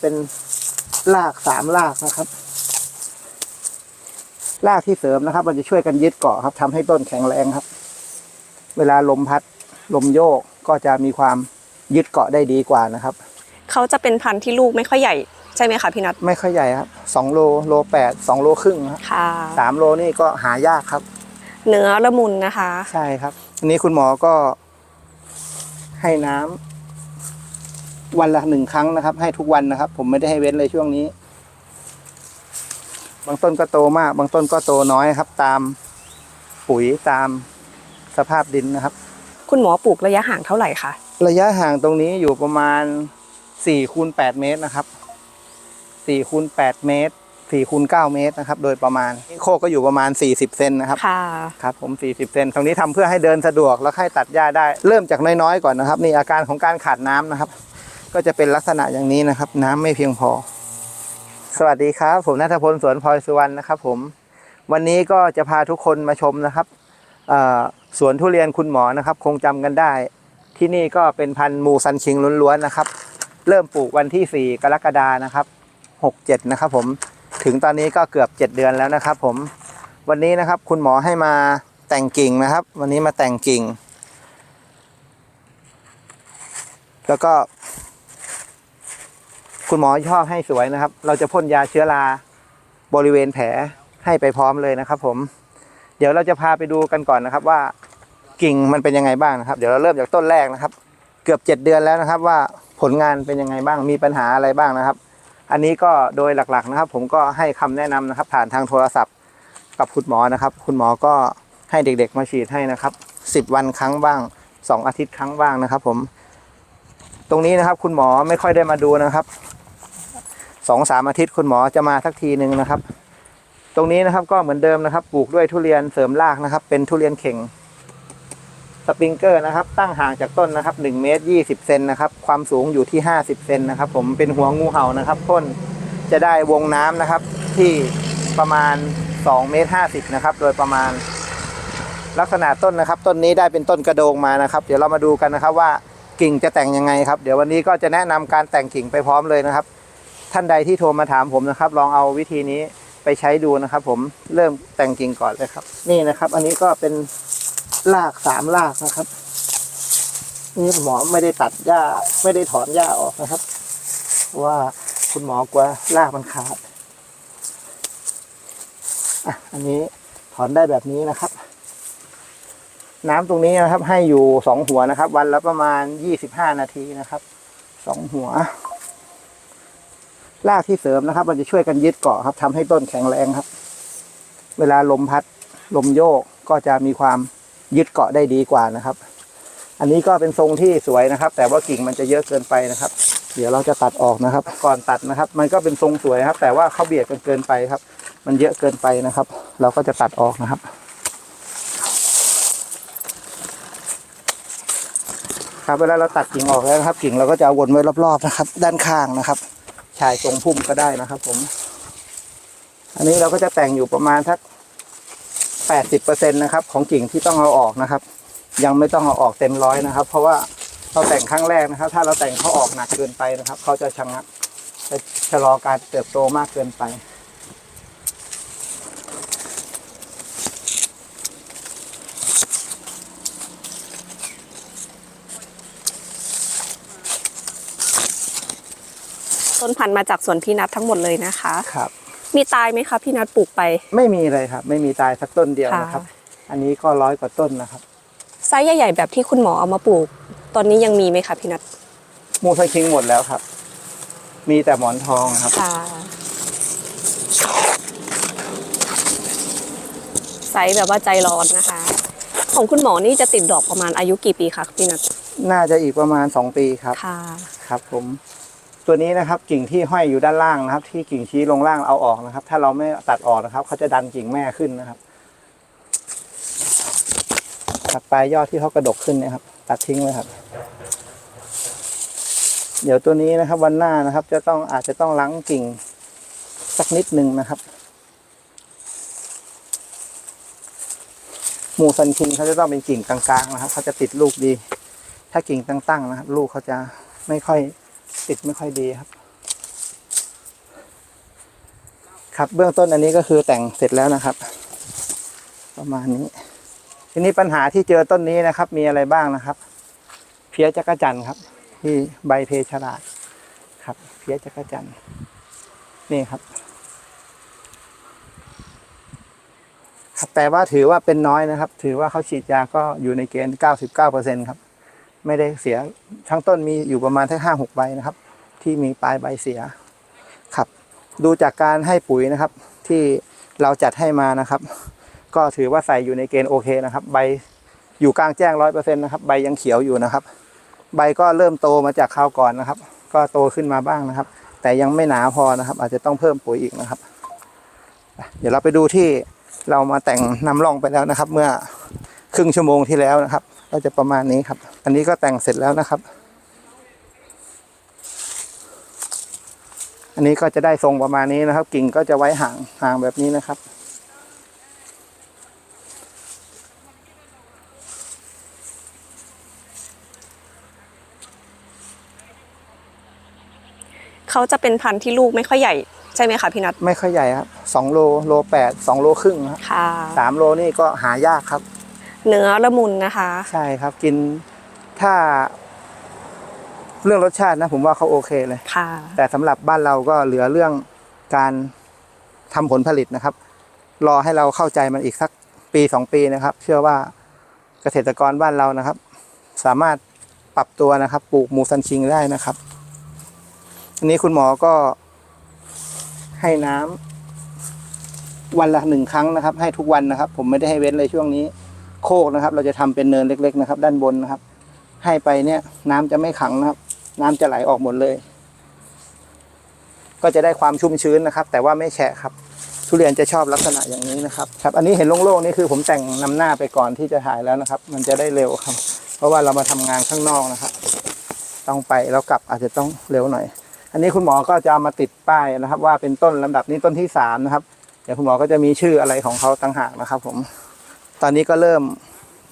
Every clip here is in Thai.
เป็นรากสามรากนะครับรากที่เสริมนะครับ มันจะช่วยกันยึดเกาะครับทำให้ต้นแข็งแรงครับ เวลาลมพัดลมโยกก็จะมีความยึดเกาะได้ดีกว่านะครับ เขาจะเป็นพันธุ์ที่ลูกไม่ค่อยใหญ่ใช่ไหมคะพี่นัทไม่ค่อยใหญ่ครับสองโลโลแปดสองโลครึ่งครับค่ะสามโลนี่ก็หายากครับ เนื้อละมุนนะคะ ใช่ครับอันนี้คุณหมอก็ให้น้ำ วันละหนึ่งครั้งนะครับ ให้ทุกวันนะครับ ผมไม่ได้ให้เว้นเลยช่วงนี้ บางต้นก็โตมาก บางต้นก็โตน้อยครับ ตามปุ๋ยตามสภาพดินนะครับ คุณหมอปลูกระยะห่างเท่าไหร่คะระยะห่างตรงนี้อยู่ประมาณสี่คูณแปดเมตรนะครับสี่คูณแปดเมตรสี่คูณเก้าเมตรนะครับ โดยประมาณโคกก็อยู่ประมาณสี่สิบเซนนะครับค่ะครับผม40เซนตรงนี้ทำเพื่อให้เดินสะดวกแล้วให้ตัดหญ้าได้ เริ่มจากน้อยๆก่อนนะครับ นี่อาการของการขาดน้ำนะครับ ก็จะเป็นลักษณะอย่างนี้นะครับ น้ำไม่เพียงพอ สวัสดีครับ ผมนัทพลสวนพลอยสุวรรณนะครับ ผม วันนี้ก็จะพาทุกคนมาชมนะครับสวนทุเรียนคุณหมอนะครับ คงจำกันได้ ที่นี่ก็เป็นพันธุ์มูซันชิงล้วนๆนะครับ เริ่มปลูกวันที่ 4 กรกฎานะครับ67นะครับ ผมถึงตอนนี้ก็เกือบ 7 เดือนแล้วนะครับ ผมวันนี้นะครับ คุณหมอให้มาแต่งกิ่งนะครับ วันนี้มาแต่งกิ่ง แล้วก็ คุณหมอชอบให้สวยนะครับ เราจะพ่นยาเชื้อราบริเวณแผลให้ไปพร้อมเลยนะครับ ผม เดี๋ยวเราจะพาไปดูกันก่อนนะครับ ว่ากิ่งมันเป็นยังไงบ้างนะครับ เดี๋ยวเราเริ่มจากต้นแรกนะครับ เกือบเจ็ดเดือนแล้วนะครับ ว่าผลงานเป็นยังไงบ้างมีปัญหาอะไรบ้างนะครับ อันนี้ก็โดยหลักๆนะครับ ผมก็ให้คำแนะนำนะครับ ผ่านทางโทรศัพท์ กับคุณหมอนะครับ คุณหมอก็ให้เด็ก ๆ มาฉีดให้นะครับสิบวันครั้งบ้างสองอาทิตย์ครั้งบ้างนะครับ ผม ตรงนี้นะครับ คุณหมอไม่ค่อยได้มาดูนะครับ สองสามอาทิตย์คุณหมอจะมาสักทีหนึ่งนะครับ ตรงนี้นะครับก็เหมือนเดิมนะครับ ปลูกด้วยทุเรียนเสริมรากนะครับ เป็นทุเรียนเข่งสปริงเกอร์นะครับ ตั้งห่างจากต้นนะครับ1เมตร20เซนนะครับ ความสูงอยู่ที่ 50เซนนะครับ ผมเป็นหัวงูเห่านะครับพ่นจะได้วงน้ำนะครับ ที่ประมาณ2เมตร50นะครับ โดยประมาณ ลักษณะต้นนะครับ ต้นนี้ได้เป็นต้นกระโดงมานะครับ เดี๋ยวเรามาดูกันนะครับว่ากิ่งจะแต่งยังไงครับ เดี๋ยววันนี้ก็จะแนะนำการแต่งกิ่งไปพร้อมเลยนะครับ ท่านใดที่โทรมาถามผมนะครับ ลองเอาวิธีนี้ไปใช้ดูนะครับ ผมเริ่มแต่งกิ่งก่อนเลยครับ นี่นะครับ อันนี้ก็เป็นรากสามรากนะครับ นี่หมอไม่ได้ตัดหญ้า ไม่ได้ถอนหญ้าออกนะครับเพราะว่าคุณหมอกลัวรากมันขาดอะอันนี้ถอนได้แบบนี้นะครับ น้ำตรงนี้นะครับ ให้อยู่สองหัวนะครับ วันละประมาณยี่สิบห้านาทีนะครับสองหัว รากที่เสริมนะครับ มันจะช่วยกันยึดเกาะครับทำให้ต้นแข็งแรงครับ เวลาลมพัดลมโยกก็จะมีความยึดเกาะได้ดีกว่านะครับ อันนี้ก็เป็นทรงที่สวยนะครับ แต่ว่ากิ่งมันจะเยอะเกินไปนะครับ เดี๋ยวเราจะตัดออกนะครับ ก่อนตัดนะครับ มันก็เป็นทรงสวยครับ แต่ว่าเขาเบียดกันเกินไปครับ มันเยอะเกินไปนะครับ เราก็จะตัดออกนะครับ ครับเวลาเราตัดกิ่งออกแล้วนะครับ กิ่งเราก็จะเอาวนไว้รอบๆนะครับ ด้านข้างนะครับ ชายทรงพุ่มก็ได้นะครับ ผม อันนี้เราก็จะแต่งอยู่ประมาณทักแปดสิบเปอร์เซ็นต์นะครับ ของกิ่งที่ต้องเอาออกนะครับ ยังไม่ต้องเอาออกเต็มร้อยนะครับ เพราะว่าเราแต่งครั้งแรกนะครับ ถ้าเราแต่งเขาออกหนักเกินไปนะครับ เขาจะชะงักจะชะลอการเติบโตมากเกินไป ต้นพันธุ์มาจากสวนพี่นัททั้งหมดเลยนะคะครับ มีตายไหมคะพี่นัทปลูกไป ไม่มีเลยครับ ไม่มีตายสักต้นเดียวนะครับค่ะอันนี้ก็ร้อยกว่าต้นนะครับไซส์ใหญ่ๆแบบที่คุณหมอเอามาปลูก ตอนนี้ยังมีไหมคะพี่นัทมูสันคิงหมดแล้วครับ มีแต่หมอนทองครับค่ะไซส์แบบว่าใจร้อนนะคะ ของคุณหมอนี่จะติดดอกประมาณอายุกี่ปีคะพี่นัทน่าจะอีกประมาณสองปีครับค่ะครับผม ตัวนี้นะครับกิ่งที่ห้อยอยู่ด้านล่างนะครับ ที่กิ่งชี้ลงล่างเอาออกนะครับ ถ้าเราไม่ตัดออกนะครับ เขาจะดันกิ่งแม่ขึ้นนะครับ ตัดปลายยอดที่เขากระดกขึ้นนะครับ ตัดทิ้งเลยครับ เดี๋ยวตัวนี้นะครับ วันหน้านะครับ จะต้องอาจจะต้องล้างกิ่งสักนิดหนึ่งนะครับ หมูซันคิงเขาจะต้องเป็นกิ่งกลางๆนะครับ เขาจะติดลูกดี ถ้ากิ่งตั้งๆนะครับ ลูกเขาจะไม่ค่อย ติดไม่ค่อยดีครับ ครับเบื้องต้นอันนี้ก็คือแต่งเสร็จแล้วนะครับ ประมาณนี้ ทีนี้ปัญหาที่เจอต้นนี้นะครับ มีอะไรบ้างนะครับ เพี้ยจักรจันทร์ครับ ที่ใบเพชรลาดครับ เพี้ยจักรจันทร์นี่ครับครับแต่ว่าถือว่าเป็นน้อยนะครับ ถือว่าเขาฉีดยาก็อยู่ในเกณฑ์ 99%ครับ ไม่ได้เสียทั้งต้นมีอยู่ประมาณแค่ห้าหกใบนะครับ ที่มีปลายใบเสียครับ ดูจากการให้ปุ๋ยนะครับ ที่เราจัดให้มานะครับ ก็ถือว่าใส่อยู่ในเกณฑ์โอเคนะครับ ใบอยู่กลางแจ้งร้อยเปอร์เซ็นต์นะครับ ใบยังเขียวอยู่นะครับ ใบก็เริ่มโตมาจากคราวก่อนนะครับ ก็โตขึ้นมาบ้างนะครับ แต่ยังไม่หนาพอนะครับ อาจจะต้องเพิ่มปุ๋ยอีกนะครับ เดี๋ยวเราไปดูที่เรามาแต่งนำร่องไปแล้วนะครับ เมื่อครึ่งชั่วโมงที่แล้วนะครับ ก็จะประมาณนี้ครับ อันนี้ก็แต่งเสร็จแล้วนะครับ อันนี้ก็จะได้ทรงประมาณนี้นะครับ กิ่งก็จะไว้ห่างห่างแบบนี้นะครับเขาจะเป็นพันธุ์ที่ลูกไม่ค่อยใหญ่ใช่ไหมคะพี่นัทไม่ค่อยใหญ่ครับสองโลโลแปดสองโลครึ่งครับค่ะสามโลนี่ก็หายากครับ เนื้อละมุนนะคะ ใช่ครับกินถ้า เรื่องรสชาตินะ ผมว่าเขาโอเคเลย ค่ะ แต่สำหรับบ้านเราก็เหลือเรื่องการทำผลผลิตนะครับ รอให้เราเข้าใจมันอีกสักปีสองปีนะครับ เชื่อว่าเกษตรกรบ้านเรานะครับ สามารถปรับตัวนะครับ ปลูกหมูซันคิงได้นะครับอันนี้คุณหมอก็ให้น้ำวันละหนึ่งครั้งนะครับ ให้ทุกวันนะครับ ผมไม่ได้ให้เว้นเลยช่วงนี้ โคกนะครับ เราจะทำเป็นเนินเล็ก ๆ นะครับ ด้านบนนะครับ ให้ไปเนี่ยน้ำจะไม่ขังนะครับ น้ำจะไหลออกหมดเลย ก็จะได้ความชุ่มชื้นนะครับ แต่ว่าไม่แฉะครับ ทุเรียนจะชอบลักษณะอย่างนี้นะครับ ครับ อันนี้เห็นโล่งๆนี่คือผมแต่งนำหน้าไปก่อนที่จะถ่ายแล้วนะครับ มันจะได้เร็วครับ เพราะว่าเรามาทำงานข้างนอกนะครับ ต้องไปแล้วกลับอาจจะต้องเร็วหน่อย อันนี้คุณหมอก็จะามาติดป้ายนะครับ ว่าเป็นต้นลำดับนี้ต้นที่สามนะครับเดี๋ยวคุณหมอก็จะมีชื่ออะไรของเขาต่างหากนะครับผม ตอนนี้ก็เริ่ม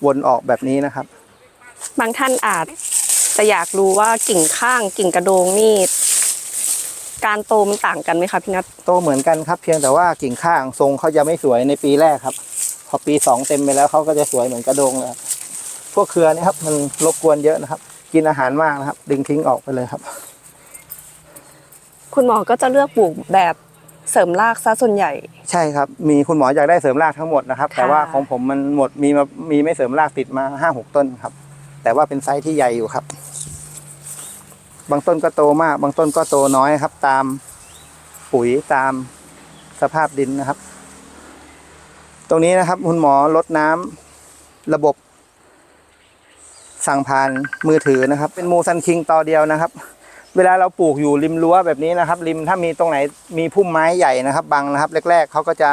วนออกแบบนี้นะครับ บางท่านอาจจะอยากรู้ว่ากิ่งข้างกิ่งกระโดงนี่การโตมันต่างกันไหมคะพี่นัทโตเหมือนกันครับ เพียงแต่ว่ากิ่งข้างทรงเขาจะไม่สวยในปีแรกครับ พอปีสองเต็มไปแล้วเขาก็จะสวยเหมือนกระโดงเลยครับพวกเครือนี่ครับมันรบกวนเยอะนะครับ กินอาหารมากนะครับ ดึงทิ้งออกไปเลยครับ คุณหมอก็จะเลือกปลูกแบบ เสริมรากซะส่วนใหญ่ ใช่ครับ มีคุณหมออยากได้เสริมรากทั้งหมดนะครับค่ะแต่ว่าของผมมันหมดมีมามีไม่เสริมรากติดมาห้าหกต้นครับ แต่ว่าเป็นไซส์ที่ใหญ่อยู่ครับ บางต้นก็โตมาก บางต้นก็โตน้อยครับ ตามปุ๋ยตามสภาพดินนะครับ ตรงนี้นะครับ คุณหมอลดน้ำระบบสั่งผ่านมือถือนะครับ เป็นมูซันคิงต่อเดียวนะครับ เวลาเราปลูกอยู่ริมรั้วแบบนี้นะครับ ริมถ้ามีตรงไหนมีพุ่มไม้ใหญ่นะครับ บังนะครับ แรก ๆเขาก็จะ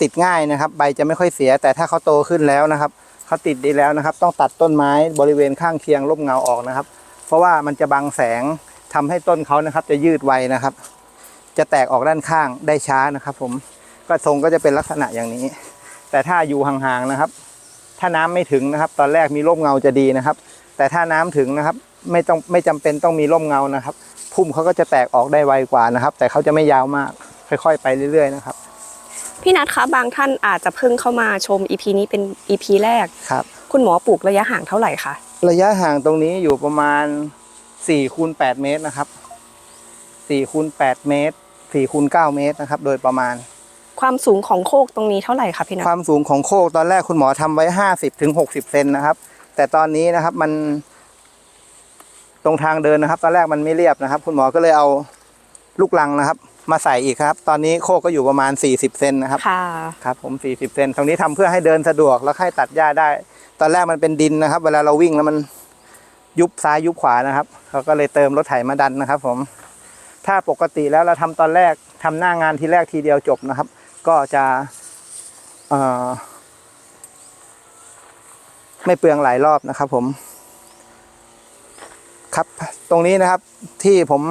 ติดง่ายนะครับ ใบจะไม่ค่อยเสีย แต่ถ้าเขาโตขึ้นแล้วนะครับเขาติดดีแล้วนะครับ ต้องตัดต้นไม้บริเวณข้างเคียงร่มเงาออกนะครับ เพราะว่ามันจะบังแสงทำให้ต้นเขานะครับ จะยืดไวนะครับ จะแตกออกด้านข้างได้ช้านะครับ ผมก็ทรงก็จะเป็นลักษณะอย่างนี้ แต่ถ้าอยู่ห่างๆนะครับ ถ้าน้ำไม่ถึงนะครับ ตอนแรกมีร่มเงาจะดีนะครับ แต่ถ้าน้ำถึงนะครับ ไม่ต้องไม่จำเป็นต้องมีร่มเงานะครับ พุ่มเขาก็จะแตกออกได้ไวกว่านะครับ แต่เขาจะไม่ยาวมาก ค่อย ๆ ไปเรื่อยๆนะครับ พี่นัทคะบางท่านอาจจะเพิ่งเข้ามาชม EP นี้เป็น EP แรกครับ คุณหมอปลูกระยะห่างเท่าไหร่คะระยะห่างตรงนี้อยู่ประมาณ4คูณ8เมตรนะครับ4คูณ8เมตร4คูณ9เมตรนะครับ โดยประมาณ ความสูงของโคกตรงนี้เท่าไหร่คะพี่นัทความสูงของโคกตอนแรกคุณหมอทำไว้ห้าสิบถึงหกสิบเซนนะครับ แต่ตอนนี้นะครับมัน ตรงทางเดินนะครับ ตอนแรกมันไม่เรียบนะครับ คุณหมอก็เลยเอาลูกลังนะครับ มาใส่อีกครับ ตอนนี้โคกก็อยู่ประมาณสี่สิบเซนนะครับค่ะครับ ผมสี่สิบเซนตรงนี้ทำเพื่อให้เดินสะดวกแล้วให้ตัดหญ้าได้ ตอนแรกมันเป็นดินนะครับ เวลาเราวิ่งแล้วมันยุบซ้ายยุบขวานะครับเขาก็เลยเติมรถไถมาดันนะครับ ผม ถ้าปกติแล้วเราทำตอนแรกทำหน้างานทีแรกทีเดียวจบนะครับ ก็จะเอ่อไม่เปลืองหลายรอบนะครับ ผม ครับ ตรงนี้นะครับที่ผม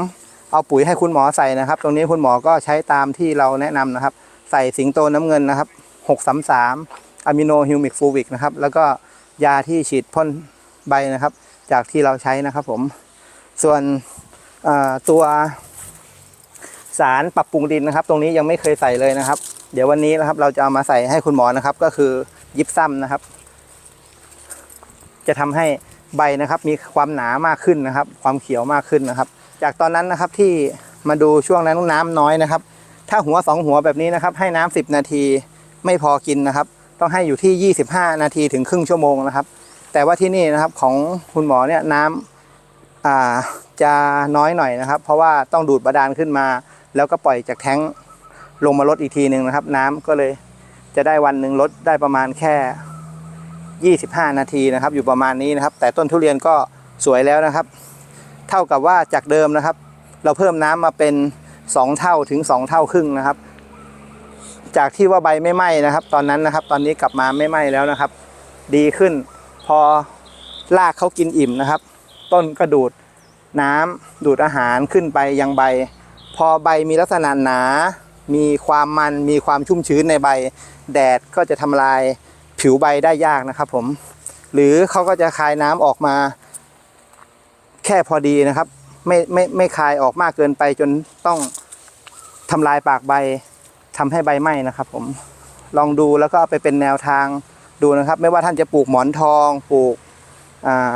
เอาปุ๋ยให้คุณหมอใส่นะครับ ตรงนี้คุณหมอก็ใช้ตามที่เราแนะนำนะครับ ใส่สิงโตน้ำเงินนะครับหกสามสามอะมิโนฮิวมิกฟูวิกนะครับ แล้วก็ยาที่ฉีดพ่นใบนะครับ จากที่เราใช้นะครับผม ส่วนตัวสสารปรับปรุงดินนะครับ ตรงนี้ยังไม่เคยใส่เลยนะครับ เดี๋ยววันนี้นะครับเราจะเอามาใส่ให้คุณหมอนะครับ ก็คือยิปซัมนะครับ จะทำให้ ใบนะครับ มีความหนามากขึ้นนะครับ ความเขียวมากขึ้นนะครับ จากตอนนั้นนะครับที่มาดูช่วงนั้นน้ำน้อยนะครับ ถ้าหัวสองหัวแบบนี้นะครับ ให้น้ำ10 นาทีไม่พอกินนะครับ ต้องให้อยู่ที่ 25 นาทีถึงครึ่งชั่วโมงนะครับ แต่ว่าที่นี่นะครับของคุณหมอเนี่ยน้ำจะน้อยหน่อยนะครับ เพราะว่าต้องดูดบาดาลขึ้นมา แล้วก็ปล่อยจากแท้งลงมาลดอีกทีหนึ่งนะครับ น้ำก็เลยจะได้วันหนึ่งลดได้ประมาณแค่ 25 นาทีนะครับ อยู่ประมาณนี้นะครับ แต่ต้นทุเรียนก็สวยแล้วนะครับ เท่ากับว่าจากเดิมนะครับ เราเพิ่มน้ำมาเป็น 2 เท่าถึง 2 เท่าครึ่งนะครับ จากที่ว่าใบไม่ไหม้นะครับ ตอนนั้นนะครับ ตอนนี้กลับมาไม่ไหม้แล้วนะครับ ดีขึ้น พอรากเขากินอิ่มนะครับ ต้นก็ดูดน้ำดูดอาหารขึ้นไปยังใบ พอใบมีลักษณะหนา มีความมันมีความชุ่มชื้นในใบ แดดก็จะทำลาย ผิวใบได้ยากนะครับ ผม หรือเขาก็จะคายน้ำออกมา แค่พอดีนะครับ ไม่ไม่ไม่คายออกมากเกินไปจนต้องทำลายปากใบทำให้ใบไหม้นะครับ ผมลองดูแล้วก็เอาไปเป็นแนวทางดูนะครับ ไม่ว่าท่านจะปลูกหมอนทองปลูกอ่า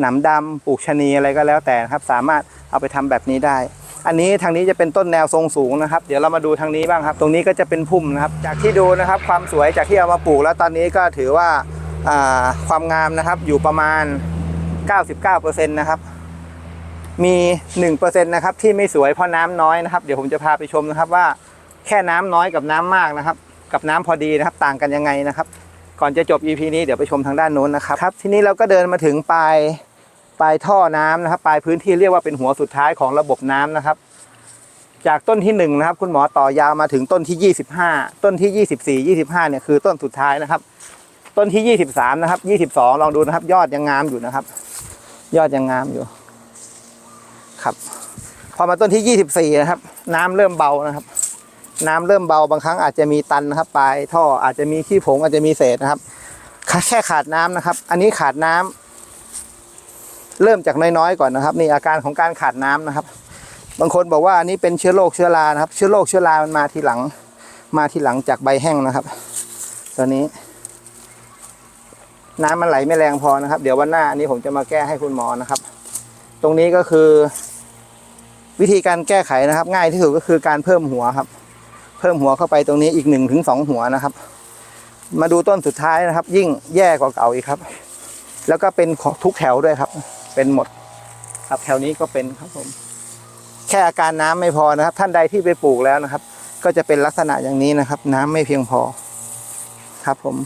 หนำดำปลูกชะนีอะไรก็แล้วแต่นะครับ สามารถเอาไปทำแบบนี้ได้ อันนี้ทางนี้จะเป็นต้นแนวทรงสูงนะครับ เดี๋ยวเรามาดูทางนี้บ้างครับ ตรงนี้ก็จะเป็นพุ่มนะครับ จากที่ดูนะครับความสวยจากที่เอามาปลูกแล้วตอนนี้ก็ถือว่าความงามนะครับอยู่ประมาณ 99%นะครับมี 1%นะครับที่ไม่สวยเพราะน้ำน้อยนะครับ เดี๋ยวผมจะพาไปชมนะครับว่าแค่น้ำน้อยกับน้ำมากนะครับ กับน้ำพอดีนะครับ ต่างกันยังไงนะครับ ก่อนจะจบ EP นี้เดี๋ยวไปชมทางด้านโน้นนะครับครับ ทีนี้เราก็เดินมาถึงปลาย ปลายท่อน้ำนะครับ ปลายพื้นที่เรียกว่าเป็นหัวสุดท้ายของระบบน้ำนะครับ จากต้นที่หนึ่งนะครับ คุณหมอต่อยาวมาถึงต้นที่ 25 ต้นที่ 24 25เนี่ยคือต้นสุดท้ายนะครับ ต้นที่ 23 นะครับ 22 ลองดูนะครับ ยอดยังงามอยู่นะครับ ยอดยังงามอยู่ ครับ พอมาต้นที่ 24 นะครับ น้ำเริ่มเบานะครับ น้ำเริ่มเบาบางครั้งอาจจะมีตันนะครับ ปลายท่ออาจจะมีขี้ผงอาจจะมีเศษนะครับแค่ขาดน้ำนะครับ อันนี้ขาดน้ำ เริ่มจากน้อยๆก่อนนะครับ นี่อาการของการขาดน้ำนะครับ บางคนบอกว่าอันนี้เป็นเชื้อโรคเชื้อรานะครับ เชื้อโรคเชื้อรามันมาทีหลัง มาทีหลังจากใบแห้งนะครับตัวนี้ น้ำมันไหลไม่แรงพอนะครับ เดี๋ยววันหน้าอันนี้ผมจะมาแก้ให้คุณหมอนะครับ ตรงนี้ก็คือ วิธีการแก้ไขนะครับ ง่ายที่สุดก็คือการเพิ่มหัวครับ เพิ่มหัวเข้าไปตรงนี้อีกหนึ่งถึงสองหัวนะครับ มาดูต้นสุดท้ายนะครับ ยิ่งแย่กว่าเก่าอีกครับ แล้วก็เป็นของทุกแถวด้วยครับ เป็นหมด ครับแถวนี้ก็เป็นครับผม แค่อาการน้ำไม่พอนะครับ ท่านใดที่ไปปลูกแล้วนะครับ ก็จะเป็นลักษณะอย่างนี้นะครับ น้ำไม่เพียงพอ ครับผม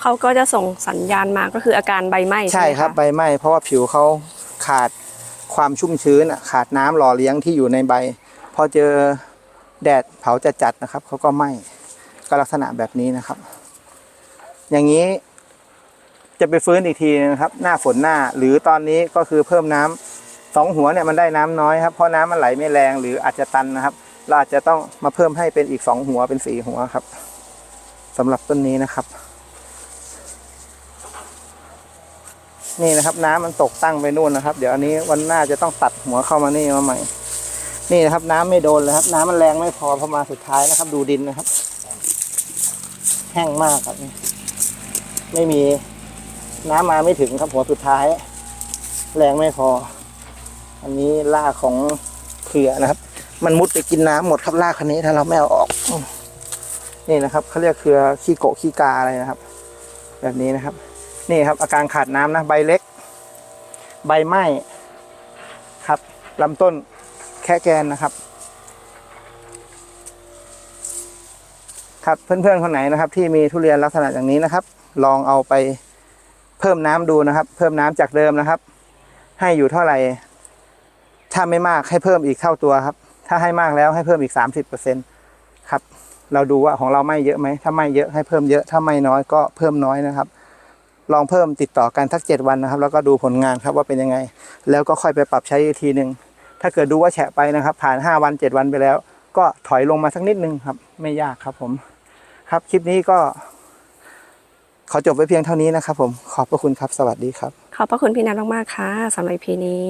เขาก็จะส่งสัญญาณมาก็คืออาการใบไหม้ใช่ไหมะครับ ใบไหม้เพราะว่าผิวเขาขาดความชุ่มชื้นอะขาดน้ำหล่อเลี้ยงที่อยู่ในใบ พอเจอแดดเผาจัดๆนะครับเขาก็ไหม้ก็ลักษณะแบบนี้นะครับ อย่างนี้ จะไปฟื้นอีกทีนะครับ หน้าฝนหน้า หรือตอนนี้ก็คือเพิ่มน้ำสองหัวเนี่ยมันได้น้ำน้อยครับเพราะน้ำมันไหลไม่แรงหรืออาจจะตันนะครับ เราอาจจะต้องมาเพิ่มให้เป็นอีกสองหัวเป็นสี่หัวครับสำหรับต้นนี้นะครับ นี่นะครับ น้ำมันตกตั้งไปนู่นนะครับ เดี๋ยวอันนี้วันหน้าจะต้องตัดหัวเข้ามานี่มาใหม่ นี่นะครับ น้ำไม่โดนเลยครับ น้ำมันแรงไม่พอพอมาสุดท้ายนะครับ ดูดินนะครับ แห้งมากครับไม่มี น้ำมาไม่ถึงครับหัวสุดท้าย แรงไม่พอ อันนี้รากของเขื่อนะครับ มันมุดไปกินน้ำหมดครับรากคันนี้ถ้าเราไม่เอาออก นี่นะครับเขาเรียกเครือขี้โกะขี้กาอะไรนะครับ แบบนี้นะครับ นี่ครับ อาการขาดน้ำนะใบเล็ก ใบไหม้ครับลำต้นแค่แกนนะครับครับเพื่อนๆคนไหนนะครับ ที่มีทุเรียนลักษณะอย่างนี้นะครับ ลองเอาไป เพิ่มน้ำดูนะครับ เพิ่มน้ำจากเดิมนะครับ ให้อยู่เท่าไหร่ ถ้าไม่มากให้เพิ่มอีกเท่าตัวครับ ถ้าให้มากแล้วให้เพิ่มอีกสามสิบเปอร์เซ็นครับ เราดูว่าของเราไม่เยอะไหม ถ้าไม่เยอะให้เพิ่มเยอะ ถ้าไม่น้อยก็เพิ่มน้อยนะครับ ลองเพิ่มติดต่อกันสักเจ็ดวันนะครับ แล้วก็ดูผลงานครับว่าเป็นยังไง แล้วก็ค่อยไปปรับใช้อีกทีหนึ่งถ้าเกิดดูว่าแฉะไปนะครับ ผ่านห้าวันเจ็ดวันไปแล้ว ก็ถอยลงมาสักนิดนึงครับ ไม่ยากครับผม ครับคลิปนี้ก็ ขอจบไว้เพียงเท่านี้นะครับผม ขอบพระคุณครับ สวัสดีครับ ขอบพระคุณพี่นัทมากๆค่ะสำหรับพีนี้